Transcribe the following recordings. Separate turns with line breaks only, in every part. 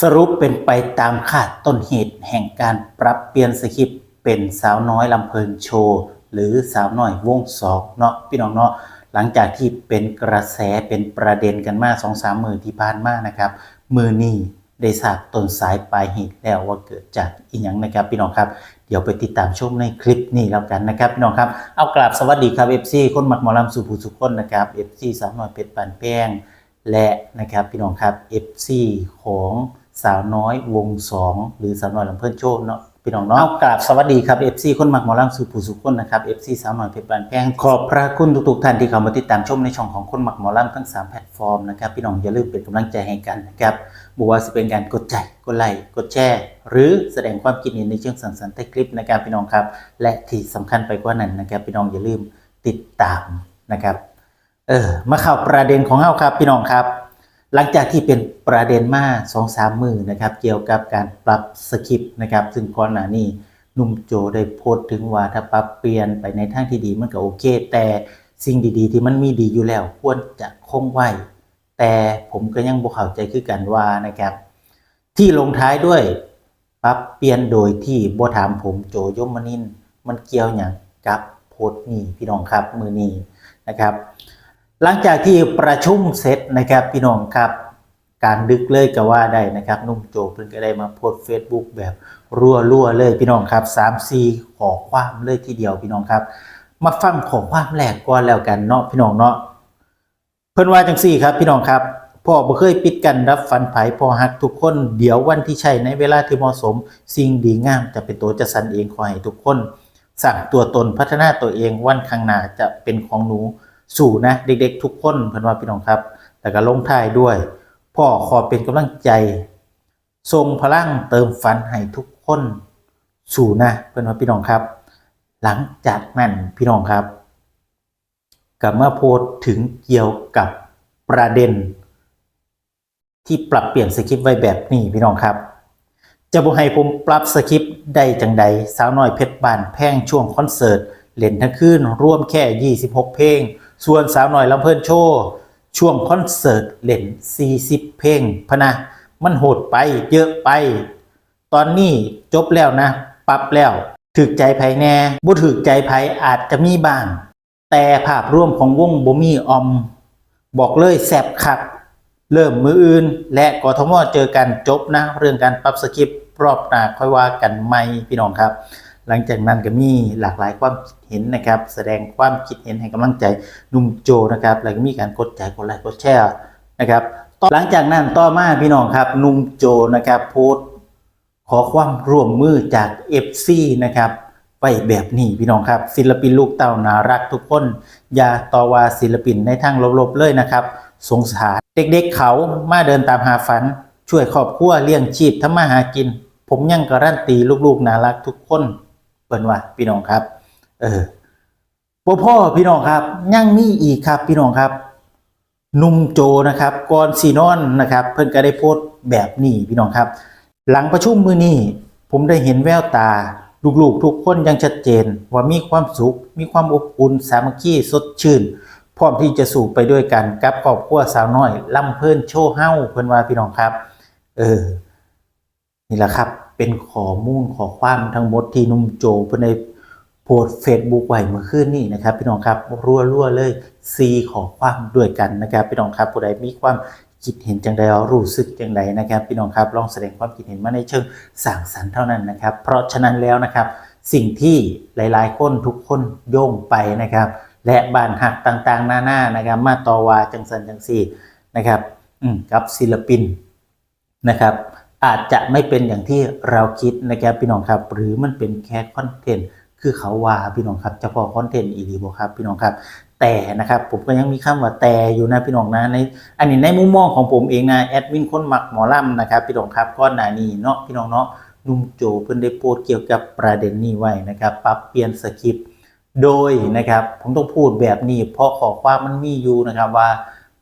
สรุปเป็นไปตามคาดต้นเหตุแห่งการปรับเปลี่ยนสคริปต์เป็นสาวน้อยลำเพลินโชว์ หรือสาวน้อยวงสองเนาะพี่น้องเนาะหลังจากที่เป็นกระแสเป็นประเด็นกันมาสองสามมือที่ผ่านมานะครับ มือนี้ได้ทราบต้นสายปลายเหตุแล้วว่าเกิดจากอีหยังนะครับ พี่น้องครับเดี๋ยวไปติดตามชมในคลิปนี้แล้วกันนะครับพี่น้องครับเอากราบสวัสดีครับ FC คนหมักหมอลำสุภูสุขคนนะครับ FC สาวน้อยเพชรปานแป้ง และนะครับพี่น้องครับ FC ของสาวน้อยวงสองหรือสาวน้อยลำเพิ่นโชคเนาะพี่น้องเนาะเอากราบสวัสดีครับ FC คนหมักหมอลำสุภูสุขคนนะครับ FC สาวน้อยเพชรปานแป้งขอบพระคุณทุกๆท่านที่เข้ามาติดตามชมในช่องของคนหมักหมอลำทั้งสามแพลตฟอร์มนะครับพี่น้องอย่าลืมเป็นกำลังใจให้กันนะครับบว่าจะเป็นการกดใจกดไลค์กดแชร์หรือแสดงความคิดเห็นในเชิงสังสรรค์ใต้คลิปนะครับพี่น้องครับ และที่สำคัญไปกว่านั้นนะครับพี่น้องอย่าลืมติดตามนะครับ เออมาเข้าประเด็นของเฮาครับพี่น้องครับ หลังจากที่เป็นประเด็นมาสองสามมือนะครับ เกี่ยวกับการปรับสคริปต์นะครับ ซึ่งก่อนหน้านี้นุ่มโจได้โพสต์ถึงว่าถ้าปรับเปลี่ยนไปในทางที่ดีมันก็โอเค แต่สิ่งดีๆ ที่มันมีดีอยู่แล้วควรจะคงไว้ แต่ผมก็ยังบ่เข้าใจคือกันว่านะครับ ที่ลงท้ายด้วยปรับเปลี่ยนโดยที่บ่ถามผมโจยมนินมันเกี่ยวอย่างกับโพสต์นี้พี่น้องครับมือนี้นะครับ หลังจากที่ประชุมเสร็จนะครับพี่น้องครับการดึกเลยก็ว่าได้นะครับนุ่มโจเพิ่นก็ได้มาโพสต์ Facebook แบบรัวๆเลยพี่น้องครับ3 4ขอความเลยทีเดียวพี่น้องครับ มาฟังขอความแรกก่อนแล้วกันเนาะพี่น้องเนาะเพิ่นว่าจังซี่ครับพี่น้องครับพ่อบ่เคยปิดกันรับฟันไผพ่อฮักทุกคนเดี๋ยววันที่ใช่ในเวลาที่เหมาะสม สิ่งดีงามจะเป็นตัวจะสันเองขอให้ทุกคน สั่งตัวตนพัฒนาตัวเองวันข้างหน้าจะเป็นของหนู สู่นะเด็กๆ ทุกคนเพิ่อนว่าพี่น้องครับแต่ก็ลงท้ายด้วย พ่อขอเป็นกำลังใจ ทรงพลังเติมฝันให้ทุกคน สู่นะเพิ่อนว่าพี่น้องครับ หลังจากนั้นพี่น้องครับกับเมื่อโพสถึงเกี่ยวกับประเด็น ที่ปรับเปลี่ยนสคริปต์ไว้แบบนี้พี่น้องครับ จะบอกให้ผมปรับสคริปต์ได้จังใดสาวน้อยเพชรบานแพ่งช่วงคอนเสิร์ตเล่นทั้งคืนร่วมแค่ 26 เพลง ส่วนสาวหน้อยลำเพิ่นโชว์ช่วงคอนเสิร์ตเล่น 40 เพลงพะนะ มันโหดไปเยอะไป ตอนนี้จบแล้วนะ ปรับแล้วถึกใจไผแน่บ่ถึกใจไผอาจจะมีบ้าง แต่ภาพร่วมของวงบ่มีออม บอกเลยแสบคัก เริ่มมืออื่น และกทมเจอกันจบนะ เรื่องการปรับสคริปต์รอบหน้าค่อยว่ากันไหมพี่น้องครับ หลังจากนั้นก็มีหลากหลายความคิดเห็นนะครับ แสดงความคิดเห็นให้กำลังใจนุ่มโจนะครับ แล้วก็มีการกดใจกดไลค์กดแชร์นะครับหลังจากนั้นต่อมาพี่น้องครับนุ่มโจนะครับโพสต์ขอความร่วมมือจาก FC นะครับไว้แบบนี้พี่น้องครับ ศิลปินลูกเต้านารักทุกคน อย่าต่อว่าศิลปินในทางลบๆเลยนะครับ สงสารเด็กๆเขามาเดินตามหาฝัน ช่วยครอบครัวเลี้ยงชีพทำมาหากิน ผมยังการันตีลูกๆนารักทุกคน เปิ้นว่าพี่น้องครับ เออพ่อพ่อพี่น้องครับยังมีอีกครับพี่น้องครับนุ่มโจนะครับก่อนซีนอนนะครับ เพิ่นก็ได้โพสต์แบบนี้พี่น้องครับ หลังประชุมมือนี้ผมได้เห็นแววตาลูกๆทุกคนยังชัดเจนว่ามีความสุข มีความอบอุ่นสามัคคีสดชื่น พร้อมที่จะสู่ไปด้วยกันกับครอบครัวสาวน้อยล่ำเพิ่นโชว์เฮ้าเพิ่นว่าพี่น้องครับ เออ นี่แหละครับ เป็นข้อมูลขอความทั้งหมดที่นุ่มโจเพิ่นได้โพสเฟซบุ๊กไว้เมื่อคืนนี้นะครับ พี่น้องครับรัวๆเลยซีขอความด้วยกันนะครับ พี่น้องครับผู้ใดมีความคิดเห็นจังใดรู้สึกจังใดนะครับ พี่น้องครับลองแสดงความคิดเห็นมาในเชิงสร้างสรรค์เท่านั้นนะครับ เพราะฉะนั้นแล้วนะครับ สิ่งที่หลายๆคนทุกคนโยงไปนะครับ และบานหักต่างๆ หน้าๆนะครับ มาต่อว่าจังสันจังสีนะครับ อืมกับศิลปินนะครับ อาจจะไม่เป็นอย่างที่เราคิดนะครับพี่น้องครับ หรือมันเป็นแค่คอนเทนต์คือเขาว่าพี่น้องครับเฉพาะคอนเทนต์อีดีบครับพี่น้องครับ แต่นะครับผมก็ยังมีคำว่าแต่อยู่นะพี่น้องนะในอันนี้ในมุมมองของผมเองนะแอดมินคนหมักหมอลำนะครับพี่น้องครับก้อนหนานี้เนาะพี่น้องเนาะนุ่มโจเพิ่นได้โพสเกี่ยวกับประเด็นนี้ไว้นะครับ ปรับเปลี่ยนสคริปต์โดยนะครับผมต้องพูดแบบนี้เพราะขอความมันมีอยู่นะครับว่า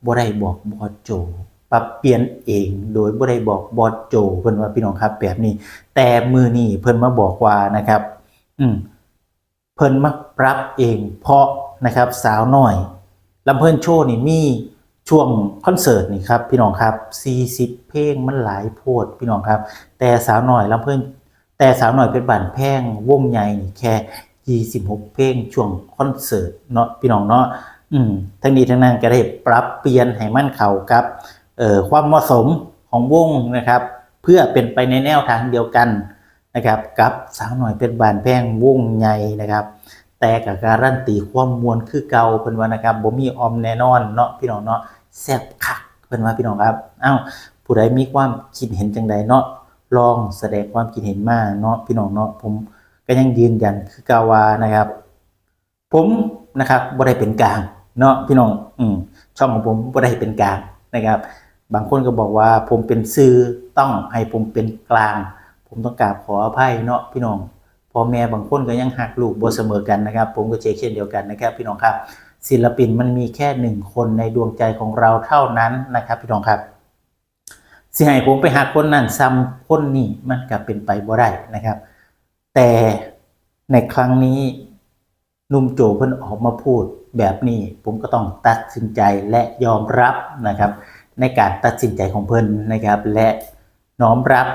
บ่ได้บอกบอโจ ปรับเปลี่ยนเองโดยบ่ได้บอกบอสโจเพิ่นว่าพี่น้องครับแบบนี้ แต่มือนี้เพิ่นมาบอกว่านะครับ อืมเพิ่นมาปรับเองเพราะนะครับสาวน้อยลำเพิ่นโชว์นี่มีช่วงคอนเสิร์ตนี่ครับพี่น้องครับ 40 เพลงมันหลายโพดพี่น้องครับ แต่สาวหน่อยลำเพิ่นแต่สาวหน่อยเป็นบันแพงวงใหญ่นี่แค่ 26 เพลงช่วงคอนเสิร์ตเนาะพี่น้องเนาะอืมทั้งนี้ทั้งนั้นก็ได้ปรับเปลี่ยนให้มันเข้ากับ ความเหมาะสมของวงนะครับ เพื่อเป็นไปในแนวทางเดียวกันนะครับกับสาวหน่อยเป็นบานแพงวงใหญ่นะครับ แต่กับการันตีความมวลคือเก่าเพิ่นว่านะครับบ่มีออมแน่นอนเนาะพี่น้องเนาะแซ่บคักเพิ่นว่าพี่น้องครับอ้าวผู้ใดมีความคิดเห็นจังใดเนาะลองแสดงความคิดเห็นมาเนาะพี่น้องเนาะผมก็ยังยืนยันคือเก่าวานะครับ ผมนะครับบ่ได้เป็นกลางเนาะพี่น้องอืมช่องของผมบ่ได้เป็นกลางนะครับ บางคนก็บอกว่าผมเป็นสื่อต้องให้ผมเป็นกลาง ผมต้องกราบขออภัยเนาะพี่น้องพ่อแม่บางคนก็ยังหักลูกบ่เสมอกันนะครับ ผมก็เช่นเช่นเดียวกันนะครับ พี่น้องครับ ศิลปินมันมีแค่หนึ่งคนในดวงใจของเราเท่านั้นนะครับ พี่น้องครับสิให้ผมไปหาคนนั้นซ้ำคนนี้มันก็เป็นไปบ่ได้นะครับ แต่ในครั้งนี้นุ่มโจเพิ่นออกมาพูดแบบนี้ผมก็ต้องตัดสินใจและยอมรับนะครับ ในการตัดสินใจของเพิ่นนะครับ และน้อมรับ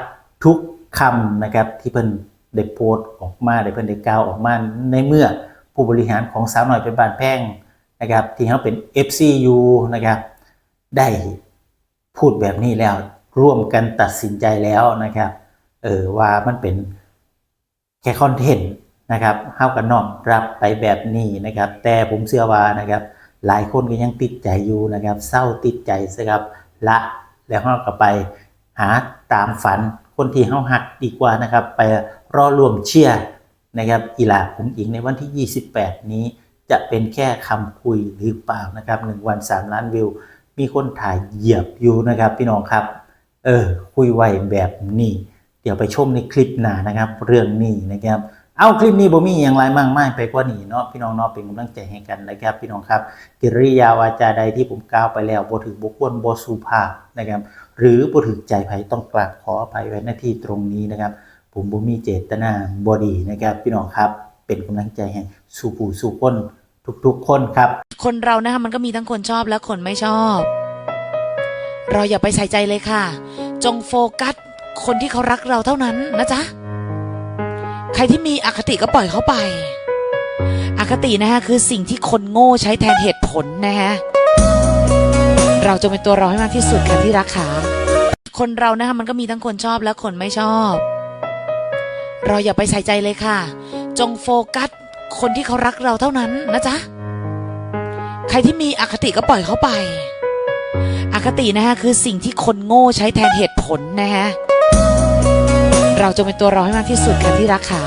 ทุกคำนะครับที่เพิ่นได้โพสต์ออกมาได้เพิ่นได้กล่าวออกมาในเมื่อผู้บริหารของสาวหน่อยเป็นบานแพงนะครับที่เขาเป็น FCU นะครับได้พูดแบบนี้แล้วร่วมกันตัดสินใจแล้วนะครับเออว่ามันเป็นแค่คอนเทนต์นะครับเฮากันน้อมรับไปแบบนี้นะครับ แต่ผมเชื่อว่านะครับ หลายคนก็ยังติดใจอยู่นะครับเศร้าติดใจซะครับละแล้วเฮาก็ไปหาตามฝันคนที่เฮาหักดีกว่านะครับไปรอรวมเชียร์นะครับกีฬาผมอิงในวันที่ 28 นี้จะเป็นแค่คำคุยหรือเปล่านะครับ1วัน 3 ล้านวิว มีคนถ่ายเหยียบอยู่นะครับพี่น้องครับ เออคุยไวแบบนี้ เดี๋ยวไปชมในคลิปหน้านะครับ เรื่องนี้นะครับ เอาคลิปนี้บ่มีอย่างไรมากมายไปกว่านี้เนาะพี่น้องเนาะเป็นกำลังใจให้กันนะครับพี่น้องครับกิริยาวาจาใดที่ผมกล่าวไปแล้วบ่ถือบ่ควรบ่สุภาพนะครับ หรือบ่ถือใจไผต้องกราบขออภัยไว้หน้าที่ตรงนี้นะครับ ผมบ่มีเจตนาบ่ดีนะครับ พี่น้องครับเป็นกำลังใจให้สู่ผู้สู่คนทุกๆคนครับ
คนเรานะคะมันก็มีทั้งคนชอบและคนไม่ชอบ เราอย่าไปใส่ใจเลยค่ะ จงโฟกัส คนที่เขารักเราเท่านั้นนะจ๊ะ ใครที่มีอคติก็ปล่อยเขาไป อคตินะคะคือสิ่งที่คนโง่ใช้แทนเหตุผลนะฮะ เราจะเป็นตัวเราให้มากที่สุดค่ะที่รักขาคนเรานะคะมันก็มีทั้งคนชอบและคนไม่ชอบ เราอย่าไปใส่ใจเลยค่ะ จงโฟกัสคนที่เขารักเราเท่านั้นนะจ๊ะ ใครที่มีอคติก็ปล่อยเขาไป อคตินะคะคือสิ่งที่คนโง่ใช้แทนเหตุผลนะฮะ เราจะเป็นตัวเราให้มากที่สุดค่ะที่รักขา